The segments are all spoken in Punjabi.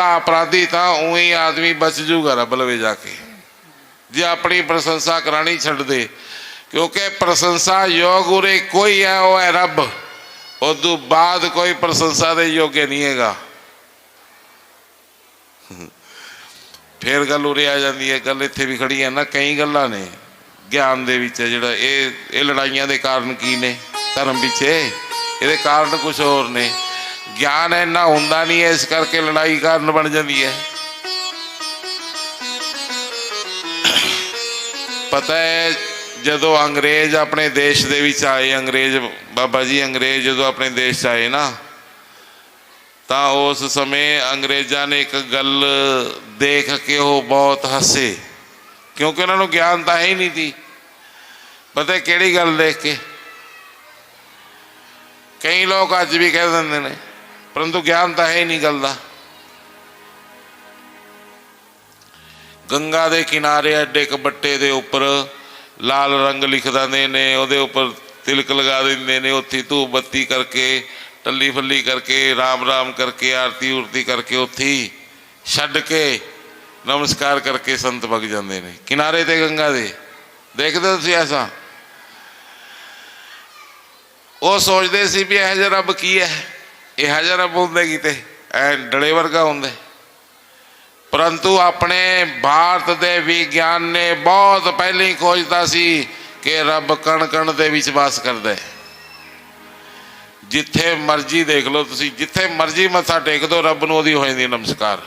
ਬਣਦਾ ਅਪਰਾਧੀ ਤਾਂ ਉਹੀ ਆਦਮੀ ਬਚ ਜੂਗਾ ਰੱਬ ਲਵੇ ਜਾ ਕੇ। ਜੇ ਆਪਣੀ ਪ੍ਰਸ਼ੰਸਾ ਕਰਾਣੀ ਛੱਡ ਦੇ। ਕਿਉਂਕਿ ਪ੍ਰਸ਼ੰਸਾ ਯੋਗ ਉਰੇ ਕੋਈ ਹੈ, ਉਹ ਹੈ ਰੱਬ। ਉਦੋਂ ਬਾਅਦ ਕੋਈ ਪ੍ਰਸ਼ੰਸਾ ਦੇ ਯੋਗ ਨਹੀਂ ਹੈਗਾ। ਫੇਰ ਗੱਲ ਉਰੇ ਆ ਜਾਂਦੀ ਹੈ, ਗੱਲ ਇੱਥੇ ਵੀ ਖੜੀ ਹੈ ਨਾ, ਕਈ ਗੱਲਾਂ ਨੇ। ਗਿਆਨ ਦੇ ਵਿੱਚ ਜਿਹੜਾ ਇਹ ਇਹ ਲੜਾਈਆਂ ਦੇ ਕਾਰਨ ਕੀ ਨੇ? ਧਰਮ ਪਿੱਛੇ। ਇਹਦੇ ਕਾਰਨ ਕੁਝ ਹੋਰ ਨੇ। ਗਿਆਨ ਇੰਨਾ ਹੁੰਦਾ ਨਹੀਂ ਹੈ, ਇਸ ਕਰਕੇ ਲੜਾਈ ਕਾਰਨ ਬਣ ਜਾਂਦੀ ਹੈ। ਪਤਾ ਹੈ, ਜਦੋਂ ਅੰਗਰੇਜ਼ ਆਪਣੇ ਦੇਸ਼ ਦੇ ਵਿੱਚ ਆਏ, ਅੰਗਰੇਜ਼, ਬਾਬਾ ਜੀ ਅੰਗਰੇਜ਼ ਜਦੋਂ ਆਪਣੇ ਦੇਸ਼ 'ਚ ਆਏ ਨਾ, ਤਾਂ ਉਸ ਸਮੇਂ ਅੰਗਰੇਜ਼ਾਂ ਨੇ ਇੱਕ ਗੱਲ ਦੇਖ ਕੇ ਉਹ ਬਹੁਤ ਹੱਸੇ, ਕਿਉਂਕਿ ਉਹਨਾਂ ਨੂੰ ਗਿਆਨ ਤਾਂ ਹੈ ਹੀ ਨਹੀਂ ਸੀ। ਪਤਾ ਕਿਹੜੀ ਗੱਲ ਦੇਖ ਕੇ? ਕਈ ਲੋਕ ਅੱਜ ਵੀ ਕਹਿ ਦਿੰਦੇ ਨੇ ਪਰੰਤੂ ਗਿਆਨ ਤਾਂ ਹੈ ਹੀ ਨਹੀਂ ਗੱਲ ਦਾ ਗੰਗਾ ਦੇ ਕਿਨਾਰੇ ਐਡੇ ਕਬੱਟੇ ਦੇ ਉੱਪਰ ਲਾਲ ਰੰਗ ਲਿਖ ਦਿੰਦੇ ਨੇ ਉਹਦੇ ਉੱਪਰ ਤਿਲਕ ਲਗਾ ਦਿੰਦੇ ਨੇ ਉੱਥੇ ਧੂਪ ਬੱਤੀ ਕਰਕੇ ਟੱਲੀ ਫੱਲੀ ਕਰਕੇ ਰਾਮ ਰਾਮ ਕਰਕੇ ਆਰਤੀ ਉਰਤੀ ਕਰਕੇ ਉੱਥੇ ਹੀ ਛੱਡ ਕੇ ਨਮਸਕਾਰ ਕਰਕੇ ਸੰਤ ਵਗ ਜਾਂਦੇ ਨੇ ਕਿਨਾਰੇ ਤੇ ਗੰਗਾ ਦੇ ਦੇਖਦੇ ਹੋ ਤੁਸੀਂ ਐਸਾ ਉਹ ਸੋਚਦੇ ਸੀ ਵੀ ਇਹ ਜਿਹਾ ਰੱਬ ਕੀ ਹੈ ਇਹ ਜਿਹਾ ਰੱਬ ਹੁੰਦਾ ਕਿਤੇ, ਐ ਡਲੇ ਵਰਗਾ ਹੁੰਦਾ। ਪਰੰਤੂ ਆਪਣੇ ਭਾਰਤ ਦੇ ਵਿਗਿਆਨ ਨੇ ਬਹੁਤ ਪਹਿਲਾਂ ਹੀ ਖੋਜਦਾ ਸੀ ਕਿ ਰੱਬ ਕਣ ਕਣ ਦੇ ਵਿੱਚ ਵਾਸ ਕਰਦਾ ਹੈ। ਜਿੱਥੇ ਮਰਜ਼ੀ ਦੇਖ ਲਓ ਤੁਸੀਂ, ਜਿੱਥੇ ਮਰਜ਼ੀ ਮੱਥਾ ਟੇਕ ਦਿਓ ਰੱਬ ਨੂੰ ਉਹਦੀ ਹੋ ਜਾਂਦੀ ਨਮਸਕਾਰ।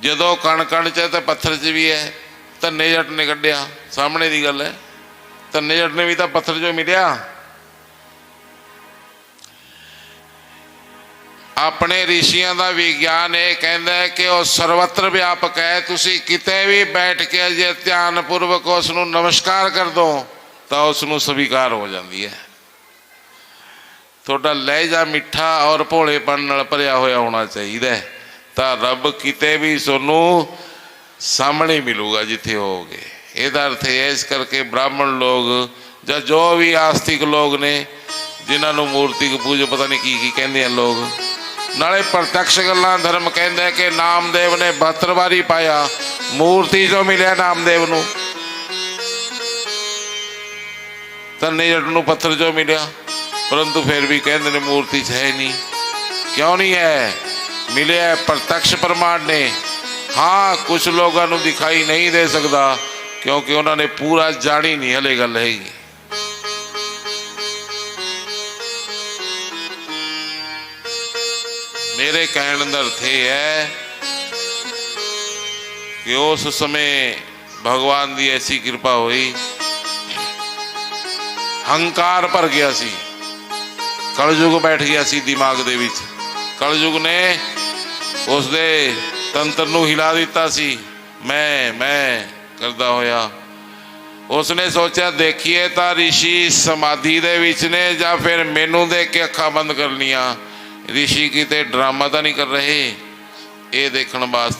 ਜਦੋਂ ਕਣ ਕਣ ਚ ਹੈ ਤੇ ਪੱਥਰ 'ਚ ਵੀ ਹੈ, ਧੰਨੇ ਜੱਟ ਨੇ ਕੱਢਿਆ, ਸਾਹਮਣੇ ਦੀ ਗੱਲ ਹੈ। ਧੰਨੇ ਜੱਟ ਨੇ ਵੀ ਤਾਂ ਪੱਥਰ 'ਚੋਂ ਮਿਲਿਆ ਆਪਣੇ ਰਿਸ਼ੀਆਂ ਦਾ ਵਿਗਿਆਨ ਇਹ ਕਹਿੰਦਾ ਹੈ ਕਿ ਉਹ ਸਰਵਤਰ ਵਿਆਪਕ ਹੈ। ਤੁਸੀਂ ਕਿਤੇ ਵੀ ਬੈਠ ਕੇ ਜੇ ਧਿਆਨ ਪੂਰਵਕ ਉਸ ਨੂੰ ਨਮਸਕਾਰ ਕਰ ਦੋ, ਤਾਂ ਉਸ ਨੂੰ ਸਵੀਕਾਰ ਹੋ ਜਾਂਦੀ ਹੈ। ਤੁਹਾਡਾ ਲਹਿਜਾ ਮਿੱਠਾ ਔਰ ਭੋਲੇਪਨ ਨਾਲ ਭਰਿਆ ਹੋਇਆ ਹੋਣਾ ਚਾਹੀਦਾ ਹੈ। ਤਾਂ ਰੱਬ ਕਿਤੇ ਵੀ ਤੁਹਾਨੂੰ ਸਾਹਮਣੇ ਮਿਲੂਗਾ ਜਿੱਥੇ ਹੋਗੇ ਇਹਦਾ ਅਰਥ ਹੈ, ਇਸ ਕਰਕੇ ਬ੍ਰਾਹਮਣ ਲੋਕ ਜਾਂ ਜੋ ਵੀ ਆਸਤਿਕ ਲੋਕ ਨੇ, ਜਿਨ੍ਹਾਂ ਨੂੰ ਮੂਰਤੀ ਪੂਜਾ ਪਤਾ ਨਹੀਂ ਕੀ ਕੀ ਕਹਿੰਦੇ ਆ ਲੋਕ ਨਾਲੇ ਪ੍ਰਤੱਖ ਗੱਲਾਂ ਧਰਮ ਕਹਿੰਦਾ ਕਿ ਨਾਮਦੇਵ ਨੇ 72 ਵਾਰੀ ਪਾਇਆ। ਮੂਰਤੀ ਜੋ ਮਿਲਿਆ ਨਾਮਦੇਵ ਨੂੰ। ਧੰਨੇ ਜੱਟ ਨੂੰ ਪੱਥਰ ਜੋ ਮਿਲਿਆ। ਪਰੰਤੂ ਫਿਰ ਵੀ ਕਹਿੰਦੇ ਨੇ ਮੂਰਤੀ 'ਚ ਹੈ ਨਹੀਂ। ਕਿਉਂ ਨਹੀਂ ਹੈ? ਮਿਲਿਆ ਹੈ ਪ੍ਰਤੱਖ ਪ੍ਰਮਾਣ ਨੇ। ਹਾਂ ਕੁਝ ਲੋਕਾਂ ਨੂੰ ਦਿਖਾਈ ਨਹੀਂ ਦੇ ਸਕਦਾ, ਕਿਉਂਕਿ ਉਹਨਾਂ ਨੇ ਪੂਰਾ ਜਾਣੀ ਨਹੀਂ, ਹਲੇ ਗੱਲ ਹੈਗੀ। ਮੇਰੇ ਕਹਿਣ ਦਾ ਅਰਥ ਇਹ ਹੈ ਕਿ ਉਸ ਸਮੇਂ ਭਗਵਾਨ ਦੀ ਐਸੀ ਕਿਰਪਾ ਹੋਈ। ਹੰਕਾਰ ਭਰ ਗਿਆ ਸੀ। ਕਲਯੁਗ ਬੈਠ ਗਿਆ ਸੀ ਦਿਮਾਗ ਦੇ ਵਿੱਚ। ਕਲਯੁਗ ਨੇ ਉਸ ਦੇ ਤੰਤਰ ਨੂੰ ਹਿਲਾ ਦਿੱਤਾ ਸੀ। ਮੈਂ ਮੈਂ ਕਰਦਾ ਹੋਇਆ। ਉਸਨੇ ਸੋਚਿਆ, ਦੇਖੀਏ ਤਾਂ ਰਿਸ਼ੀ ਸਮਾਧੀ ਦੇ ਵਿੱਚ ਨੇ ਜਾਂ ਫਿਰ ਮੈਨੂੰ ਦੇਖ ਕੇ ਅੱਖਾਂ ਬੰਦ ਕਰ ਲੀਆਂ ਰਿਸ਼ੀ ਕਿਤੇ ਡਰਾਮਾ ਤਾਂ ਨਹੀਂ ਕਰ ਰਹੇ? ਇਹ ਦੇਖਣ ਵਾਸਤੇ